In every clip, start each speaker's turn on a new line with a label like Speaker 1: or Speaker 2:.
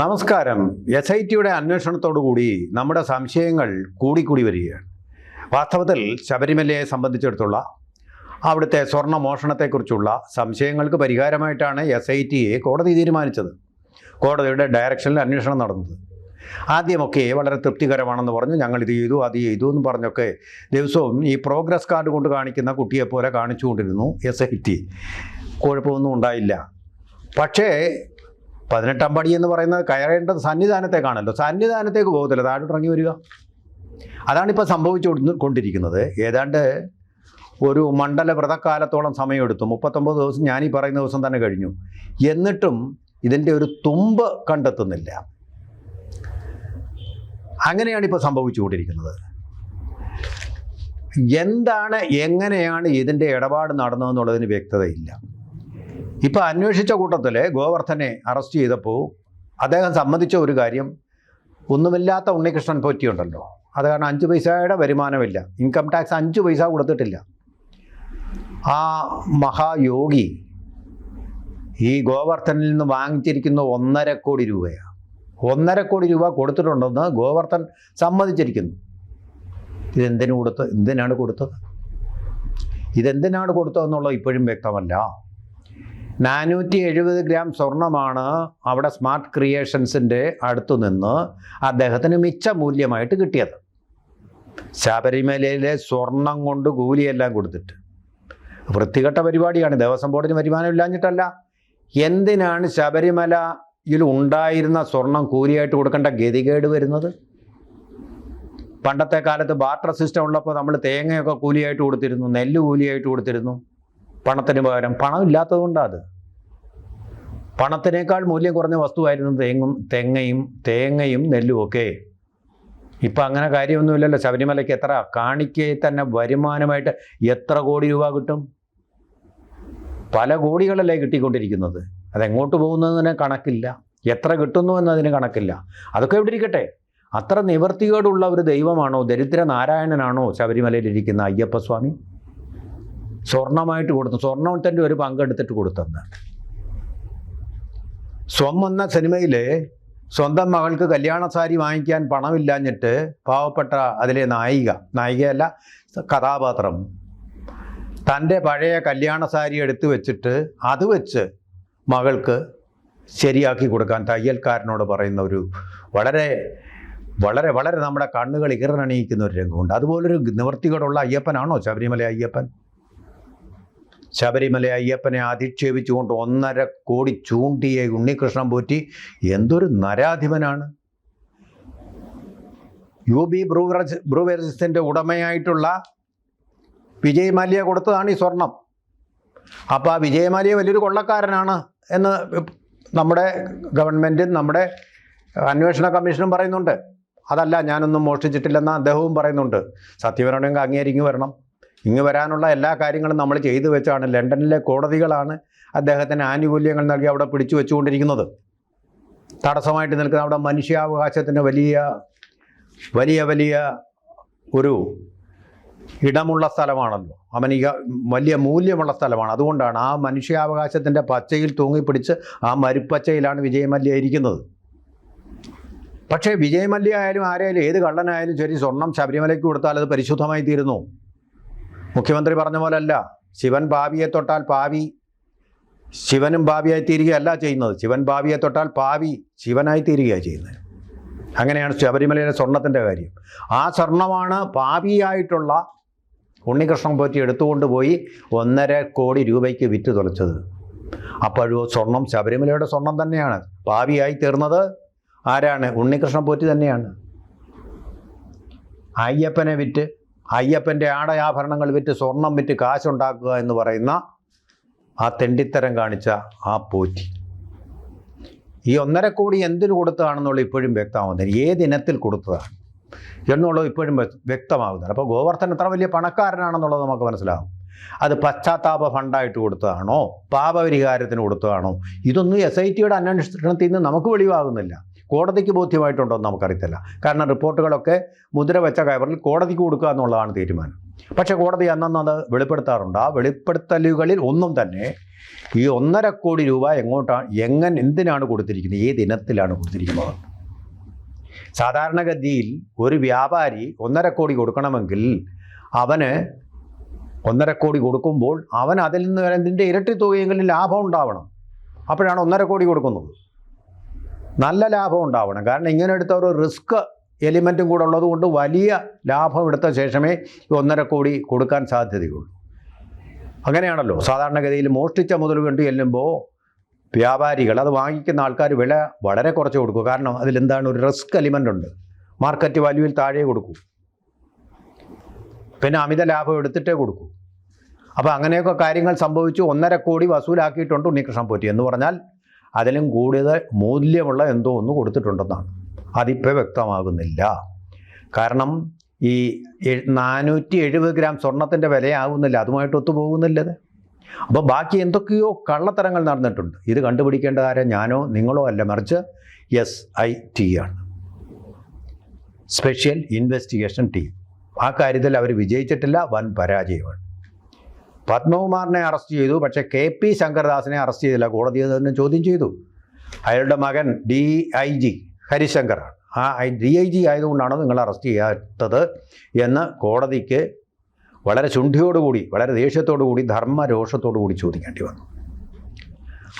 Speaker 1: നമസ്കാരം. S I ടിയുടെ അന്വേഷണത്തോടുകൂടി നമ്മുടെ സംശയങ്ങൾ കൂടിക്കൂടി വരികയാണ്. വാസ്തവത്തിൽ ശബരിമലയെ സംബന്ധിച്ചിടത്തുള്ള അവിടുത്തെ സ്വർണ മോഷണത്തെക്കുറിച്ചുള്ള സംശയങ്ങൾക്ക് പരിഹാരമായിട്ടാണ് എസ് ഐ ടിയെ കോടതി തീരുമാനിച്ചത്. കോടതിയുടെ ഡയറക്ഷനിൽ അന്വേഷണം നടന്നത്. ആദ്യമൊക്കെ വളരെ തൃപ്തികരമാണെന്ന് പറഞ്ഞു ഞങ്ങൾ ഇത് ചെയ്തു അത് ചെയ്തു എന്ന് പറഞ്ഞൊക്കെ ദിവസവും ഈ പ്രോഗ്രസ് കാർഡ് കൊണ്ട് കാണിക്കുന്ന കുട്ടിയെപ്പോലെ കാണിച്ചുകൊണ്ടിരുന്നു എസ് ഐ ടി കുഴപ്പമൊന്നും ഉണ്ടായില്ല. പക്ഷേ പതിനെട്ടാം പടി എന്ന് പറയുന്നത് കയറേണ്ടത് സന്നിധാനത്തേക്കാണല്ലോ. സന്നിധാനത്തേക്ക് പോകത്തില്ല താഴോട്ടിറങ്ങി വരിക. അതാണിപ്പോൾ സംഭവിച്ചു കൊണ്ട് കൊണ്ടിരിക്കുന്നത് ഏതാണ്ട് ഒരു മണ്ഡല വ്രതക്കാലത്തോളം സമയമെടുത്തു. മുപ്പത്തൊമ്പത് ദിവസം ഞാൻ ഈ പറയുന്ന ദിവസം തന്നെ കഴിഞ്ഞു. എന്നിട്ടും ഇതിന്റെ ഒരു തുമ്പ് കണ്ടെത്തുന്നില്ല. അങ്ങനെയാണ് ഇപ്പോൾ സംഭവിച്ചുകൊണ്ടിരിക്കുന്നത്. എന്താണ് എങ്ങനെയാണ് ഇതിന്റെ ഇടപാട് നടന്നതെന്നുള്ളതിന് വ്യക്തതയില്ല. ഇപ്പം അന്വേഷിച്ച കൂട്ടത്തിൽ ഗോവർദ്ധനെ അറസ്റ്റ് ചെയ്തപ്പോൾ അദ്ദേഹം സമ്മതിച്ച ഒരു കാര്യം ഒന്നുമില്ലാത്ത ഉണ്ണികൃഷ്ണൻ പോറ്റിയുണ്ടല്ലോ. അത് കാരണം അഞ്ച് പൈസയുടെ വരുമാനമില്ല. ഇൻകം ടാക്സ് അഞ്ച് പൈസ കൊടുത്തിട്ടില്ല. ആ മഹായോഗി ഈ ഗോവർദ്ധനിൽ നിന്ന് വാങ്ങിച്ചിരിക്കുന്ന ഒന്നര കോടി രൂപയാണ് ഒന്നര കോടി രൂപ കൊടുത്തിട്ടുണ്ടെന്ന് ഗോവർദ്ധൻ സമ്മതിച്ചിരിക്കുന്നു. ഇതെന്തിനു കൊടുത്ത് എന്തിനാണ് കൊടുത്തത്? ഇതെന്തിനാണ് കൊടുത്തതെന്നുള്ളത് ഇപ്പോഴും വ്യക്തമല്ല. നാനൂറ്റി എഴുപത് ഗ്രാം സ്വർണമാണ് അവിടെ സ്മാർട്ട് ക്രിയേഷൻസിന്റെ അടുത്തു നിന്ന് അദ്ദേഹത്തിന് മിച്ച മൂല്യമായിട്ട് കിട്ടിയത്. ശബരിമലയിലെ സ്വർണം കൊണ്ട് കൂലിയെല്ലാം കൊടുത്തിട്ട്. വൃത്തികെട്ട പരിപാടിയാണ്. ദേവസ്വം ബോർഡിന് വരുമാനം ഇല്ലാഞ്ഞിട്ടല്ല. എന്തിനാണ് ശബരിമലയിൽ ഉണ്ടായിരുന്ന സ്വർണം കൂലിയായിട്ട് കൊടുക്കേണ്ട ഗതികേട് വരുന്നത്? പണ്ടത്തെ കാലത്ത് ബാർട്ടർ സിസ്റ്റം ഉള്ളപ്പോൾ നമ്മൾ തേങ്ങയൊക്കെ കൂലിയായിട്ട് കൊടുത്തിരുന്നു നെല്ല് കൂലിയായിട്ട് കൊടുത്തിരുന്നു. പണത്തിന് പകരം പണമില്ലാത്തത് കൊണ്ടാണ് അത്. പണത്തിനേക്കാൾ മൂല്യം കുറഞ്ഞ വസ്തുവായിരുന്നു തേങ്ങും തെങ്ങയും തേങ്ങയും നെല്ലും ഒക്കെ. ഇപ്പം അങ്ങനെ കാര്യമൊന്നുമില്ലല്ലോ. ശബരിമലയ്ക്ക് എത്ര കാണിക്കയിൽ തന്നെ വരുമാനമായിട്ട് എത്ര കോടി രൂപ കിട്ടും? പല കോടികളല്ലേ കിട്ടിക്കൊണ്ടിരിക്കുന്നത്. അതെങ്ങോട്ട് പോകുന്നതിന് കണക്കില്ല. എത്ര കിട്ടുന്നു എന്നതിന് കണക്കില്ല. അതൊക്കെ എവിടെ ഇരിക്കട്ടെ? അത്ര നിവർത്തിയോടുള്ള ഒരു ദൈവമാണോ ദരിദ്ര നാരായണനാണോ ശബരിമലയിലിരിക്കുന്ന അയ്യപ്പസ്വാമി? സ്വർണമായിട്ട് കൊടുത്തു. സ്വർണത്തിന്റെ ഒരു പങ്കെടുത്തിട്ട് കൊടുത്തെന്ന്. സ്വം എന്ന സിനിമയിലെ സ്വന്തം മകൾക്ക് കല്യാണ സാരി വാങ്ങിക്കാൻ പണമില്ലാഞ്ഞിട്ട് പാവപ്പെട്ട അതിലെ നായിക നായികയല്ല കഥാപാത്രം. തന്റെ പഴയ കല്യാണ സാരി എടുത്തു വെച്ചിട്ട് അത് വെച്ച് മകൾക്ക് ശരിയാക്കി കൊടുക്കാൻ തയ്യൽക്കാരനോട് പറയുന്ന ഒരു വളരെ വളരെ വളരെ നമ്മുടെ കണ്ണുകൾ ഇകറണിയിക്കുന്ന ഒരു രംഗമുണ്ട്. അതുപോലൊരു നിവൃത്തികളുള്ള അയ്യപ്പനാണോ ശബരിമല അയ്യപ്പൻ? ശബരിമല അയ്യപ്പനെ അധിക്ഷേപിച്ചുകൊണ്ട് ഒന്നര കോടി ചൂണ്ടിയ ഉണ്ണികൃഷ്ണൻ പോറ്റി. എന്തൊരു നരാധിപനാണ്. യു ബി ബ്രൂവറേജ് ബ്രൂവറേജസിന്റെ ഉടമയായിട്ടുള്ള വിജയ് മല്യ കൊടുത്തതാണ് ഈ സ്വർണം. അപ്പോൾ ആ വിജയ് മല്യ വലിയൊരു കൊള്ളക്കാരനാണ് എന്ന് നമ്മുടെ ഗവൺമെന്റും നമ്മുടെ അന്വേഷണ കമ്മീഷനും പറയുന്നുണ്ട്. അതല്ല ഞാനൊന്നും മോഷ്ടിച്ചിട്ടില്ലെന്ന് അദ്ദേഹവും പറയുന്നുണ്ട്. സത്യപരമാണെങ്കിൽ അംഗീകരിക്കും വരണം. ഇങ്ങ് വരാനുള്ള എല്ലാ കാര്യങ്ങളും നമ്മൾ ചെയ്തു വെച്ചാണ്. ലണ്ടനിലെ കോടതികളാണ് അദ്ദേഹത്തിന് ആനുകൂല്യങ്ങൾ നൽകി അവിടെ പിടിച്ചു വെച്ചുകൊണ്ടിരിക്കുന്നത്. തടസ്സമായിട്ട് നിൽക്കുന്ന അവിടെ മനുഷ്യാവകാശത്തിന് വലിയ വലിയ വലിയ ഒരു ഇടമുള്ള സ്ഥലമാണല്ലോ. അമനിക വലിയ മൂല്യമുള്ള സ്ഥലമാണ്. അതുകൊണ്ടാണ് ആ മനുഷ്യാവകാശത്തിന്റെ പച്ചയിൽ തൂങ്ങിപ്പിടിച്ച് ആ മരുപ്പച്ചയിലാണ് വിജയമല്യ ഇരിക്കുന്നത്. പക്ഷേ വിജയമല്യ ആയാലും ആരായാലും ഏത് കള്ളനായാലും ശരി സ്വർണം ശബരിമലയ്ക്ക് കൊടുത്താൽ അത് പരിശുദ്ധമായി തീരുന്നു. മുഖ്യമന്ത്രി പറഞ്ഞ പോലല്ല. ശിവൻ ഭാവിയെ തൊട്ടാൽ പാവി ശിവനും ഭാവിയായി തീരുകയല്ല ചെയ്യുന്നത്. ശിവൻ ഭാവിയെ തൊട്ടാൽ പാവി ശിവനായി തീരുകയാണ് ചെയ്യുന്നത്. അങ്ങനെയാണ് ശബരിമലയിലെ സ്വർണത്തിന്റെ കാര്യം. ആ സ്വർണമാണ് പാവിയായിട്ടുള്ള ഉണ്ണികൃഷ്ണൻ പോറ്റി എടുത്തുകൊണ്ട് പോയി ഒന്നര കോടി രൂപയ്ക്ക് വിറ്റ് തുളച്ചത്. അപ്പോഴും സ്വർണം ശബരിമലയുടെ സ്വർണം തന്നെയാണ്. പാവിയായി തീർന്നത് ആരാണ്? ഉണ്ണികൃഷ്ണൻ പോറ്റി തന്നെയാണ്. അയ്യപ്പനെ വിറ്റ് അയ്യപ്പന്റെ ആടയാഭരണങ്ങൾ വിറ്റ് സ്വർണം വിറ്റ് കാശുണ്ടാക്കുക എന്ന് പറയുന്ന ആ തെണ്ടിത്തരം കാണിച്ച ആ പോറ്റി. ഈ ഒന്നര കോടി എന്തിനു കൊടുത്തതാണെന്നുള്ള ഇപ്പോഴും വ്യക്തമാവുന്നില്ല. ഏത് ഇനത്തിൽ കൊടുത്തതാണ് എന്നുള്ളത് ഇപ്പോഴും വ്യ- വ്യക്തമാകുന്നില്ല അപ്പോൾ ഗോവർദ്ധൻ എത്ര വലിയ പണക്കാരനാണെന്നുള്ളത് നമുക്ക് മനസ്സിലാകും അത് പശ്ചാത്താപ ഫണ്ടായിട്ട് കൊടുത്തതാണോ? പാപപരിഹാരത്തിന് കൊടുത്തതാണോ? ഇതൊന്നും എസ് ഐ ടിയുടെ അന്വേഷണത്തിൽ നിന്ന് നമുക്ക് വെളിവാകുന്നില്ല. കോടതിക്ക് ബോധ്യമായിട്ടുണ്ടോ എന്ന് നമുക്കറിയത്തില്ല. കാരണം റിപ്പോർട്ടുകളൊക്കെ മുദ്ര വെച്ച കവറിൽ കോടതിക്ക് കൊടുക്കുക എന്നുള്ളതാണ് തീരുമാനം. പക്ഷേ കോടതി അന്നന്ന് അത് വെളിപ്പെടുത്താറുണ്ട്. ആ വെളിപ്പെടുത്തലുകളിൽ ഒന്നും തന്നെ ഈ ഒന്നര കോടി രൂപ എങ്ങോട്ടാണ് എങ്ങനെ എന്തിനാണ് കൊടുത്തിരിക്കുന്നത്? ഏത് ഇനത്തിലാണ് കൊടുത്തിരിക്കുന്നത്? സാധാരണഗതിയിൽ ഒരു വ്യാപാരി ഒന്നര കോടി കൊടുക്കണമെങ്കിൽ അവന് ഒന്നര കോടി കൊടുക്കുമ്പോൾ അവൻ അതിൽ നിന്ന് അതിന്റെ ഇരട്ടി തുകയെങ്കിലും ലാഭം ഉണ്ടാവണം. അപ്പോഴാണ് ഒന്നര കോടി കൊടുക്കുന്നത്. നല്ല ലാഭം ഉണ്ടാവണം. കാരണം ഇങ്ങനെ എടുത്ത ഒരു റിസ്ക് എലിമെന്റും കൂടെ ഉള്ളതുകൊണ്ട് വലിയ ലാഭം എടുത്ത ശേഷമേ ഒന്നര കോടി കൊടുക്കാൻ സാധ്യതയുള്ളൂ. അങ്ങനെയാണല്ലോ. സാധാരണഗതിയിൽ മോഷ്ടിച്ച മുതൽ കണ്ടു ചെല്ലുമ്പോൾ വ്യാപാരികൾ അത് വാങ്ങിക്കുന്ന ആൾക്കാർ വില വളരെ കുറച്ച് കൊടുക്കും. കാരണം അതിലെന്താണ് ഒരു റിസ്ക് എലിമെന്റ് ഉണ്ട്. മാർക്കറ്റ് വാല്യൂവിൽ താഴെ കൊടുക്കും. പിന്നെ അമിത ലാഭം എടുത്തിട്ടേ കൊടുക്കും. അപ്പോൾ അങ്ങനെയൊക്കെ കാര്യങ്ങൾ സംഭവിച്ചു. ഒന്നര കോടി വസൂലാക്കിയിട്ടുണ്ട് ഉണ്ണികൃഷ്ണൻ പോറ്റി എന്ന് പറഞ്ഞാൽ അതിലും കൂടുതൽ മൂല്യമുള്ള എന്തോ ഒന്ന് കൊടുത്തിട്ടുണ്ടെന്നാണ്. അതിപ്പോൾ വ്യക്തമാകുന്നില്ല. കാരണം ഈ നാനൂറ്റി എഴുപത് ഗ്രാം സ്വർണത്തിന്റെ വിലയാകുന്നില്ല അതുമായിട്ട് ഒത്തുപോകുന്നില്ലത് അപ്പോൾ ബാക്കി എന്തൊക്കെയോ കള്ളത്തരങ്ങൾ നടന്നിട്ടുണ്ട്. ഇത് കണ്ടുപിടിക്കേണ്ട ആരാ ഞാനോ നിങ്ങളോ അല്ല മറിച്ച് എസ് ഐ ടി ആണ്. സ്പെഷ്യൽ ഇൻവെസ്റ്റിഗേഷൻ ടീം ആ കാര്യത്തിൽ അവർ വിജയിച്ചിട്ടില്ല വൻ പരാജയമാണ്. പത്മകുമാറിനെ അറസ്റ്റ് ചെയ്തു പക്ഷേ കെ പി ശങ്കർദാസിനെ അറസ്റ്റ് ചെയ്തില്ല. കോടതി തന്നെ ചോദ്യം ചെയ്തു. അയാളുടെ മകൻ ഡി ഐ ജി ഹരിശങ്കറാണ്. ആ ഡി ഐ ജി ആയതുകൊണ്ടാണ് നിങ്ങൾ അറസ്റ്റ് ചെയ്യാത്തത് എന്ന് കോടതിക്ക് വളരെ ശുണ്ഠിയോടുകൂടി വളരെ ദേഷ്യത്തോടു കൂടി ധർമ്മരോഷത്തോടു കൂടി ചോദിക്കേണ്ടി വന്നു.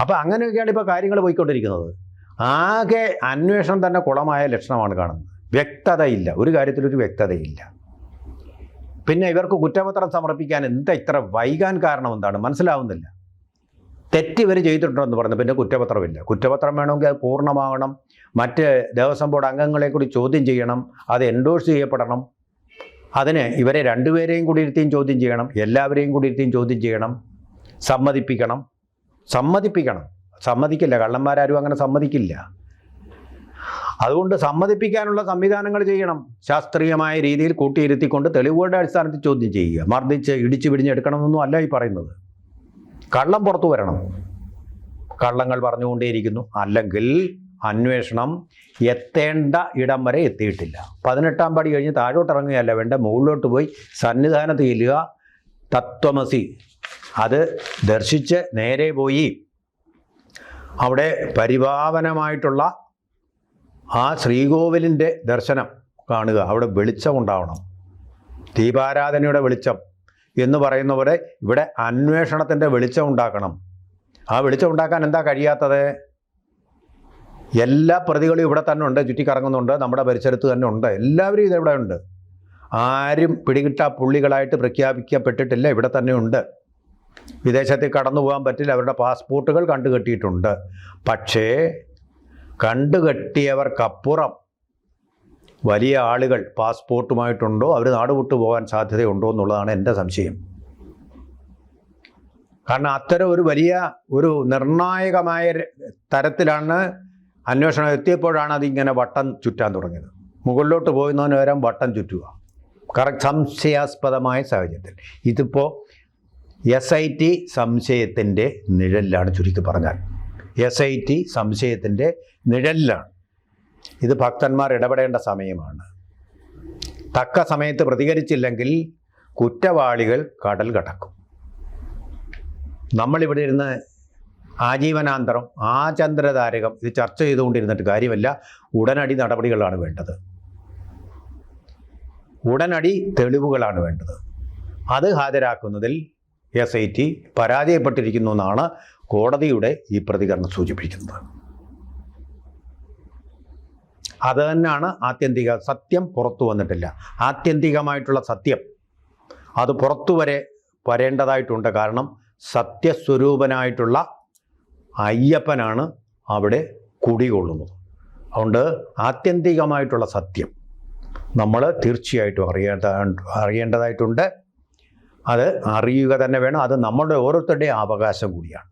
Speaker 1: അപ്പോൾ അങ്ങനെയൊക്കെയാണ് ഇപ്പോൾ കാര്യങ്ങൾ പോയിക്കൊണ്ടിരിക്കുന്നത്. ആകെ അന്വേഷണം തന്നെ കുളമായ ലക്ഷണമാണ് കാണുന്നത്. വ്യക്തതയില്ല. ഒരു കാര്യത്തിലൊരു വ്യക്തതയില്ല. പിന്നെ ഇവർക്ക് കുറ്റപത്രം സമർപ്പിക്കാൻ എന്താ ഇത്ര വൈകാൻ കാരണം എന്താണ്? മനസ്സിലാവുന്നില്ല. തെറ്റ് ഇവർ ചെയ്തിട്ടുണ്ടെന്ന് പറഞ്ഞു പിന്നെ കുറ്റപത്രമില്ല. കുറ്റപത്രം വേണമെങ്കിൽ അത് പൂർണമാകണം. മറ്റ് ദേവസ്വം ബോർഡ് അംഗങ്ങളെ കൂടി ചോദ്യം ചെയ്യണം അത് എൻഡോഴ്സ് ചെയ്യപ്പെടണം. അതിന് ഇവരെ രണ്ടുപേരെയും കൂടി ഇരുത്തിയും ചോദ്യം ചെയ്യണം എല്ലാവരെയും കൂടി ഇരുത്തിയും ചോദ്യം ചെയ്യണം സമ്മതിപ്പിക്കണം. സമ്മതിപ്പിക്കണം. സമ്മതിക്കില്ല. കള്ളന്മാരാരും അങ്ങനെ സമ്മതിക്കില്ല. അതുകൊണ്ട് സമ്മതിപ്പിക്കാനുള്ള സംവിധാനങ്ങൾ ചെയ്യണം. ശാസ്ത്രീയമായ രീതിയിൽ കൂട്ടിയിരുത്തിക്കൊണ്ട് തെളിവുകളുടെ അടിസ്ഥാനത്തിൽ ചോദ്യം ചെയ്യുക. മർദ്ദിച്ച് ഇടിച്ചു പിടിഞ്ഞെടുക്കണമെന്നൊന്നും അല്ല ഈ പറയുന്നത്. കള്ളം പുറത്തു വരണം. കള്ളങ്ങൾ പറഞ്ഞുകൊണ്ടേയിരിക്കുന്നു. അല്ലെങ്കിൽ അന്വേഷണം എത്തേണ്ട ഇടം വരെ എത്തിയിട്ടില്ല. പതിനെട്ടാം പടി കഴിഞ്ഞ് താഴോട്ട് ഇറങ്ങുകയല്ല വേണ്ട മുകളിലോട്ട് പോയി സന്നിധാനത്ത് ചെല്ലുക. തത്വമസി. അത് ദർശിച്ച് നേരെ പോയി അവിടെ പരിപാവനമായിട്ടുള്ള ആ ശ്രീകോവിലിന്റെ ദർശനം കാണുക. അവിടെ വെളിച്ചം ഉണ്ടാവണം. ദീപാരാധനയുടെ വെളിച്ചം എന്ന് പറയുന്ന പോലെ ഇവിടെ അന്വേഷണത്തിന്റെ വെളിച്ചം ഉണ്ടാക്കണം. ആ വെളിച്ചം ഉണ്ടാക്കാൻ എന്താ കഴിയാത്തത്? എല്ലാ പ്രതികളും ഇവിടെ തന്നെ ഉണ്ട് ചുറ്റിക്കറങ്ങുന്നുണ്ട് നമ്മുടെ പരിസരത്ത് തന്നെ ഉണ്ട്. എല്ലാവരും ഇതിവിടെ ഉണ്ട്. ആരും പിടികിട്ട പുള്ളികളായിട്ട് പ്രഖ്യാപിക്കപ്പെട്ടിട്ടില്ല ഇവിടെ തന്നെ ഉണ്ട്. വിദേശത്തേക്ക് കടന്നു പോകാൻ പറ്റില്ല അവരുടെ പാസ്പോർട്ടുകൾ കണ്ടുകെട്ടിയിട്ടുണ്ട്. പക്ഷേ കണ്ടുകെട്ടിയവർക്കപ്പുറം വലിയ ആളുകൾ പാസ്പോർട്ടുമായിട്ടുണ്ടോ? അവർ നാട് വിട്ടു പോകാൻ സാധ്യതയുണ്ടോ എന്നുള്ളതാണ് എന്റെ സംശയം. കാരണം അത്തരം ഒരു വലിയ ഒരു നിർണായകമായ തരത്തിലാണ് അന്വേഷണം എത്തിയപ്പോഴാണ് അതിങ്ങനെ വട്ടം ചുറ്റാൻ തുടങ്ങിയത്. മുകളിലോട്ട് പോകുന്നതിന് വരാൻ വട്ടം ചുറ്റുക. കറക്റ്റ് സംശയാസ്പദമായ സാഹചര്യത്തിൽ. ഇതിപ്പോൾ എസ് ഐ ടി സംശയത്തിന്റെ നിഴലിലാണ് ചുരുക്കി പറഞ്ഞാൽ. എസ് ഐ ടി സംശയത്തിന്റെ നിഴലിലാണ്. ഇത് ഭക്തന്മാർ ഇടപെടേണ്ട സമയമാണ്. തക്ക സമയത്ത് പ്രതികരിച്ചില്ലെങ്കിൽ കുറ്റവാളികൾ കടൽ കടക്കും. നമ്മളിവിടെ ഇരുന്ന് ആജീവനാന്തരം ആചന്ദ്രതാരകം ഇത് ചർച്ച ചെയ്തുകൊണ്ടിരുന്നിട്ട് കാര്യമല്ല ഉടനടി നടപടികളാണ് വേണ്ടത്. ഉടനടി തെളിവുകളാണ് വേണ്ടത്. അത് ഹാജരാക്കുന്നതിൽ എസ് ഐ ടി പരാജയപ്പെട്ടിരിക്കുന്നു എന്നാണ് കോടതിയുടെ ഈ പ്രതികരണം സൂചിപ്പിക്കുന്നത്. അത് തന്നെയാണ് ആത്യന്തിക സത്യം പുറത്തു വന്നിട്ടില്ല. ആത്യന്തികമായിട്ടുള്ള സത്യം അത് പുറത്തു വരെ വരേണ്ടതായിട്ടുണ്ട്. കാരണം സത്യസ്വരൂപനായിട്ടുള്ള അയ്യപ്പനാണ് അവിടെ കുടികൊള്ളുന്നത്. അതുകൊണ്ട് ആത്യന്തികമായിട്ടുള്ള സത്യം നമ്മൾ തീർച്ചയായിട്ടും അറിയേണ്ട അറിയേണ്ടതായിട്ടുണ്ട്. അത് അറിയുക തന്നെ വേണം. അത് നമ്മളുടെ ഓരോരുത്തരുടെയും അവകാശം കൂടിയാണ്.